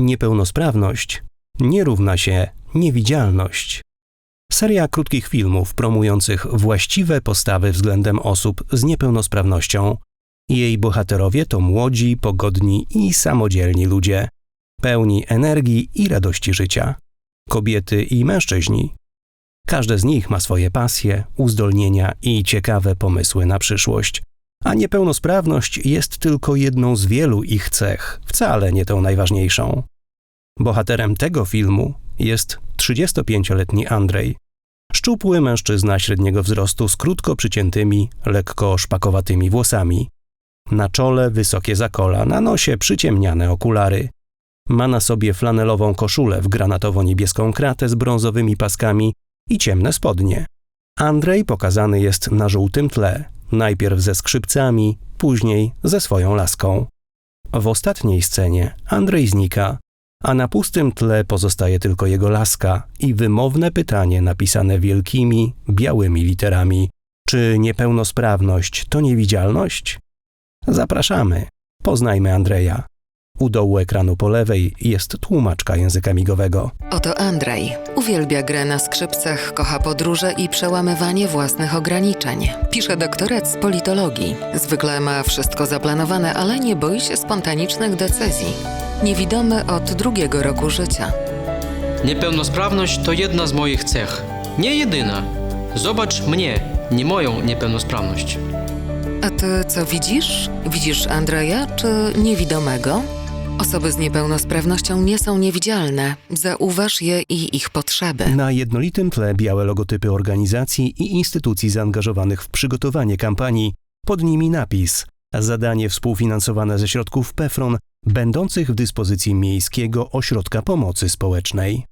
Niepełnosprawność nie równa się niewidzialność. Seria krótkich filmów promujących właściwe postawy względem osób z niepełnosprawnością. Jej bohaterowie to młodzi, pogodni i samodzielni ludzie, pełni energii i radości życia. Kobiety i mężczyźni. Każde z nich ma swoje pasje, uzdolnienia i ciekawe pomysły na przyszłość. A niepełnosprawność jest tylko jedną z wielu ich cech, wcale nie tą najważniejszą. Bohaterem tego filmu jest 35-letni Andrzej. Szczupły mężczyzna średniego wzrostu z krótko przyciętymi, lekko szpakowatymi włosami. Na czole wysokie zakola, na nosie przyciemniane okulary. Ma na sobie flanelową koszulę w granatowo-niebieską kratę z brązowymi paskami i ciemne spodnie. Andrzej pokazany jest na żółtym tle, najpierw ze skrzypcami, później ze swoją laską. W ostatniej scenie Andrzej znika, a na pustym tle pozostaje tylko jego laska i wymowne pytanie napisane wielkimi, białymi literami: Czy niepełnosprawność to niewidzialność? Zapraszamy, poznajmy Andrzeja. U dołu ekranu po lewej jest tłumaczka języka migowego. Oto Andrzej. Uwielbia grę na skrzypcach, kocha podróże i przełamywanie własnych ograniczeń. Pisze doktorat z politologii. Zwykle ma wszystko zaplanowane, ale nie boi się spontanicznych decyzji. Niewidomy od drugiego roku życia. Niepełnosprawność to jedna z moich cech. Nie jedyna. Zobacz mnie, nie moją niepełnosprawność. A ty co widzisz? Widzisz Andrzeja czy niewidomego? Osoby z niepełnosprawnością nie są niewidzialne. Zauważ je i ich potrzeby. Na jednolitym tle białe logotypy organizacji i instytucji zaangażowanych w przygotowanie kampanii, pod nimi napis Zadanie współfinansowane ze środków PEFRON, będących w dyspozycji Miejskiego Ośrodka Pomocy Społecznej.